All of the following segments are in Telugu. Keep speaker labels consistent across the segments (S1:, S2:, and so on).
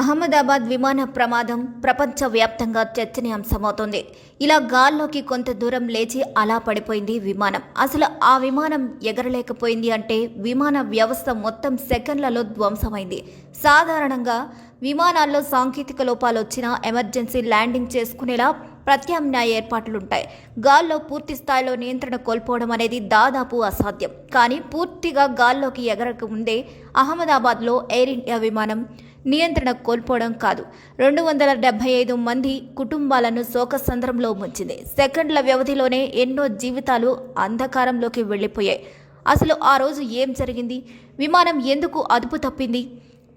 S1: అహ్మదాబాద్ విమాన ప్రమాదం ప్రపంచవ్యాప్తంగా చర్చనీయాంశమవుతోంది. ఇలా గాల్లోకి కొంత దూరం లేచి అలా పడిపోయింది విమానం. అసలు ఆ విమానం ఎగరలేకపోయింది అంటే విమాన వ్యవస్థ మొత్తం సెకండ్లలో ధ్వంసమైంది. సాధారణంగా విమానాల్లో సాంకేతిక లోపాలు వచ్చినా ఎమర్జెన్సీ ల్యాండింగ్ చేసుకునేలా ప్రత్యామ్నాయ ఏర్పాట్లుంటాయి. గాల్లో పూర్తి స్థాయిలో నియంత్రణ కోల్పోవడం అనేది దాదాపు అసాధ్యం. కానీ పూర్తిగా గాల్లోకి ఎగరక ముందే అహ్మదాబాద్లో ఎయిర్ ఇండియా విమానం నియంత్రణ కోల్పోవడం కాదు. రెండు వందల డెబ్బై ఐదు మంది కుటుంబాలను శోక సంద్రంలో ముంచింది. సెకండ్ల వ్యవధిలోనే ఎన్నో జీవితాలు అంధకారంలోకి వెళ్ళిపోయాయి. అసలు ఆ రోజు ఏం జరిగింది? విమానం ఎందుకు అదుపు తప్పింది?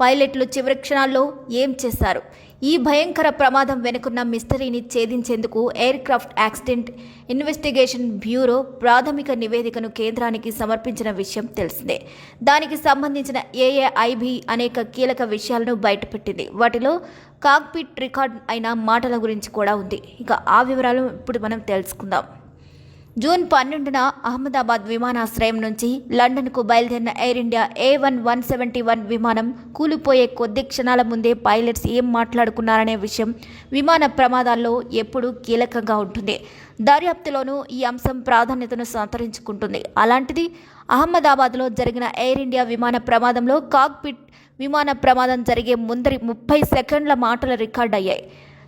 S1: పైలట్లు చివరి క్షణాల్లో ఏం చేశారు? ఈ భయంకర ప్రమాదం వెనుకున్న మిస్టరీని ఛేదించేందుకు aircraft accident investigation bureau ప్రాథమిక నివేదికను కేంద్రానికి సమర్పించిన విషయం తెలిసిందే. దానికి సంబంధించిన ఏఏఐబి అనేక కీలక విషయాలను బయటపెట్టింది. వాటిలో కాక్పిట్ రికార్డ్ అయిన మాటల గురించి కూడా ఉంది. ఇక ఆ వివరాలు ఇప్పుడు మనం తెలుసుకుందాం. జూన్ పన్నెండున అహ్మదాబాద్ విమానాశ్రయం నుంచి లండన్కు బయలుదేరిన air India A one one seventy one విమానం కూలిపోయే కొద్ది క్షణాల ముందే పైలట్స్ ఏం మాట్లాడుకున్నారనే విషయం విమాన ప్రమాదాల్లో ఎప్పుడూ కీలకంగా ఉంటుంది. దర్యాప్తులోనూ ఈ అంశం ప్రాధాన్యతను సంతరించుకుంటుంది. అలాంటిది అహ్మదాబాద్లో జరిగిన ఎయిర్ ఇండియా విమాన ప్రమాదంలో కాక్పిట్ విమాన ప్రమాదం జరిగే ముందరి ముప్పై సెకండ్ల మాటలు రికార్డ్ అయ్యాయి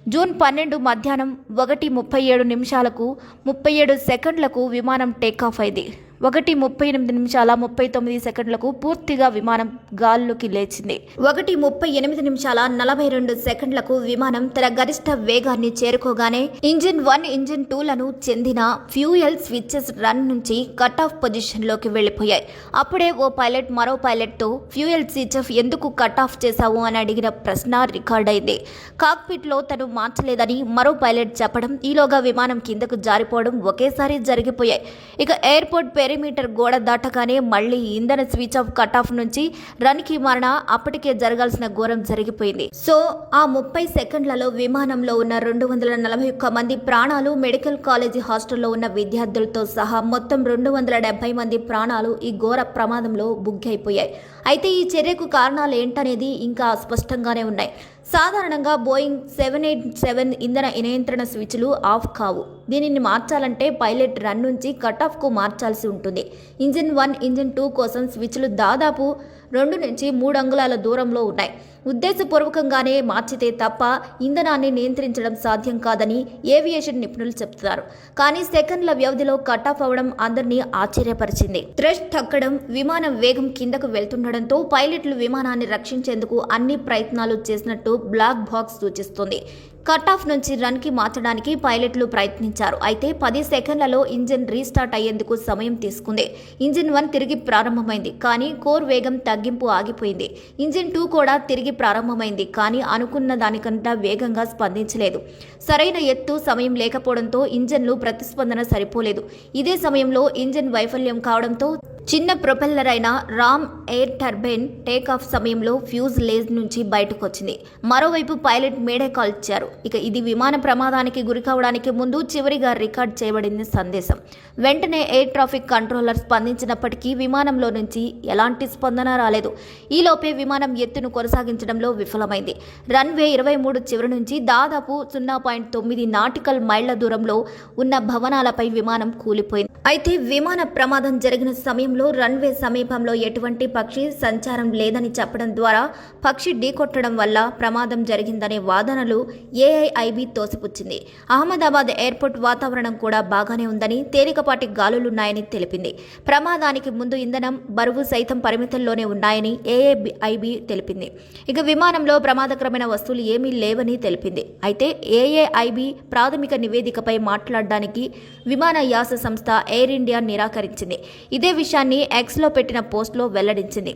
S1: జూన్ పన్నెండు మధ్యాహ్నం ఒకటి ముప్పై ఏడు నిమిషాలకు ముప్పై ఏడు సెకండ్లకు విమానం టేకాఫ్ అయింది. ఒకటి ముప్పై ఎనిమిది నిమిషాల ముప్పై తొమ్మిది సెకండ్లకు పూర్తిగా విమానం గాల్లోకి లేచింది. ఒకటి ముప్పై ఎనిమిది నిమిషాల నలభై రెండు సెకండ్లకు విమానం తన గరిష్ట వేగాన్ని చేరుకోగానే ఇంజిన్ వన్ ఇంజిన్ టూలను చెందిన ఫ్యూయల్ స్విచ్చెస్ రన్ నుంచి కట్ ఆఫ్ పొజిషన్లోకి వెళ్ళిపోయాయి. అప్పుడే ఓ పైలట్ మరో పైలట్తో ఫ్యూయల్ స్విచ్ ఆఫ్ ఎందుకు కట్ ఆఫ్ చేశావు అని అడిగిన ప్రశ్న రికార్డ్ అయింది కాక్పిట్లో తను మార్చలేదని మరో పైలట్ చెప్పడం ఈలోగా విమానం కిందకు జారిపోవడం ఒకేసారి జరిగిపోయాయి. ఇక ఎయిర్పోర్ట్ పేరు పెరిమీటర్ గోడ దాటగానే మళ్ళీ ఇంధన స్విచ్ ఆఫ్ కట్ ఆఫ్ నుంచి రన్కి మరణ అప్పటికే జరగాల్సిన ఘోరం జరిగిపోయింది. సో ఆ ముప్పై సెకండ్లలో విమానంలో ఉన్న రెండు వందల నలభై ఒక్క మంది ప్రాణాలు మెడికల్ కాలేజీ హాస్టల్లో ఉన్న విద్యార్థులతో సహా మొత్తం రెండు వందల డెబ్బై మంది ప్రాణాలు ఈ ఘోర ప్రమాదంలో బుగ్గైపోయాయి. అయితే ఈ చర్యకు కారణాలు ఏంటనేది ఇంకా స్పష్టంగానే ఉన్నాయి. సాధారణంగా బోయింగ్ సెవెన్ ఎయిట్ సెవెన్ ఇంధన నియంత్రణ స్విచ్లు ఆఫ్ కావు. దీనిని మార్చాలంటే పైలట్ రన్ నుంచి కట్ ఆఫ్కు మార్చాల్సి ఉంటుంది. ఇంజిన్ వన్ ఇంజిన్ టూ కోసం స్విచ్లు దాదాపు రెండు నుంచి మూడు అంగుళాల దూరంలో ఉన్నాయి. ఉద్దేశపూర్వకంగానే మార్చితే తప్ప ఇంధనాన్ని నియంత్రించడం సాధ్యం కాదని ఏవియేషన్ నిపుణులు చెప్తున్నారు కానీ సెకండ్ల వ్యవధిలో కట్ ఆఫ్ అవడం అందరినీ ఆశ్చర్యపరిచింది. థ్రెష్ తగ్గడం విమానం వేగం కిందకు వెళ్తుండడంతో పైలట్లు విమానాన్ని రక్షించేందుకు అన్ని ప్రయత్నాలు చేసినట్టు బ్లాక్ బాక్స్ సూచిస్తుంది. కట్ ఆఫ్ నుంచి రన్కి మార్చడానికి పైలట్లు ప్రయత్నించారు. అయితే పది సెకండ్లలో ఇంజిన్ రీస్టార్ట్ అయ్యేందుకు సమయం తీసుకుంది. ఇంజిన్ వన్ తిరిగి ప్రారంభమైంది కానీ కోర్ వేగం తగ్గింపు ఆగిపోయింది. ఇంజిన్ టూ కూడా తిరిగి ప్రారంభమైంది కానీ అనుకున్న దానికంటే వేగంగా స్పందించలేదు. సరైన ఎత్తు సమయం లేకపోవడంతో ఇంజన్లు ప్రతిస్పందన సరిపోలేదు. ఇదే సమయంలో ఇంజిన్ వైఫల్యం కావడంతో చిన్న ప్రొపెల్లర్ అయిన ram air turbine take off సమయంలో ఫ్యూజ్ లేజ్ నుంచి బయటకు వచ్చింది మరోవైపు పైలట్ మేడే కాల్ ఇచ్చారు. ఇక ఇది విమాన ప్రమాదానికి గురి కావడానికి ముందు చివరిగా రికార్డ్ చేయబడింది సందేశం. వెంటనే ఎయిర్ ట్రాఫిక్ కంట్రోలర్ స్పందించినప్పటికీ విమానంలో నుంచి ఎలాంటి స్పందన రాలేదు. ఈలోపే విమానం ఎత్తును కొనసాగించడంలో విఫలమైంది. రన్వే ఇరవై మూడు చివరి నుంచి దాదాపు సున్నా పాయింట్ తొమ్మిది నాటికల్ మైళ్ళ దూరంలో ఉన్న భవనాలపై విమానం కూలిపోయింది. అయితే విమాన ప్రమాదం జరిగిన సమయంలో రన్వే సమీపంలో ఎటువంటి పక్షి సంచారం లేదని చెప్పడం ద్వారా పక్షి ఢీకొట్టడం వల్ల ప్రమాదం జరిగిందనే వాదనలు ఏఐఐబి తోసిపుచ్చింది. అహ్మదాబాద్ ఎయిర్పోర్ట్ వాతావరణం కూడా బాగానే ఉందని తేలికపాటి గాలులున్నాయని తెలిపింది. ప్రమాదానికి ముందు ఇంధనం బరువు సైతం పరిమితుల్లోనే ఉన్నాయని ఏఐబి తెలిపింది. ఇక విమానంలో ప్రమాదకరమైన వస్తువులు ఏమీ లేవని తెలిపింది. అయితే ఏఏఐబి ప్రాథమిక నివేదికపై మాట్లాడడానికి విమానయాస సంస్థ ఎయిర్ ఇండియా నిరాకరించింది. ఇదే విషయాన్ని ఎక్స్లో పెట్టిన పోస్ట్లో వెల్లడించింది.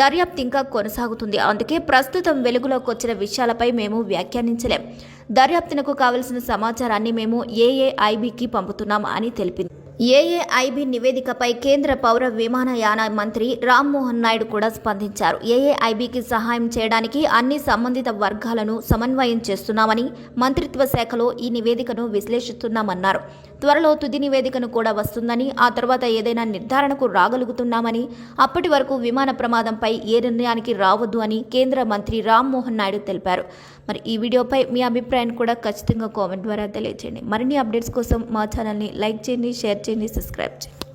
S1: దర్యాప్తు ఇంకా కొనసాగుతుంది. అందుకే ప్రస్తుతం వెలుగులోకి వచ్చిన విషయాలపై మేము వ్యాఖ్యానించలేం. దర్యాప్తునకు కావలసిన సమాచారాన్ని మేము ఏఏఐబికి పంపుతున్నాం అని తెలిపింది. ఏఏఐబి నివేదికపై కేంద్ర పౌర విమానయాన మంత్రి రామ్మోహన్ నాయుడు కూడా స్పందించారు. ఏఏఐబికి సహాయం చేయడానికి అన్ని సంబంధిత వర్గాలను సమన్వయం చేస్తున్నామని మంత్రిత్వ శాఖలో ఈ నివేదికను విశ్లేషిస్తున్నామన్నారు. త్వరలో తుది నివేదికను కూడా వస్తుందని ఆ తర్వాత ఏదైనా నిర్ధారణకు రాగలుగుతున్నామని అప్పటి వరకు విమాన ప్రమాదంపై ఏ నిర్ణయానికి రావద్దు అని కేంద్ర మంత్రి రామ్మోహన్ నాయుడు తెలిపారు. మరి ఈ వీడియోపై మీ అభిప్రాయాన్ని కూడా ఖచ్చితంగా కామెంట్ ద్వారా తెలియజేయండి మరిన్ని అప్డేట్స్ కోసం మా ఛానల్ని లైక్ చేయండి షేర్ చేయండి సబ్స్క్రైబ్ చేయండి.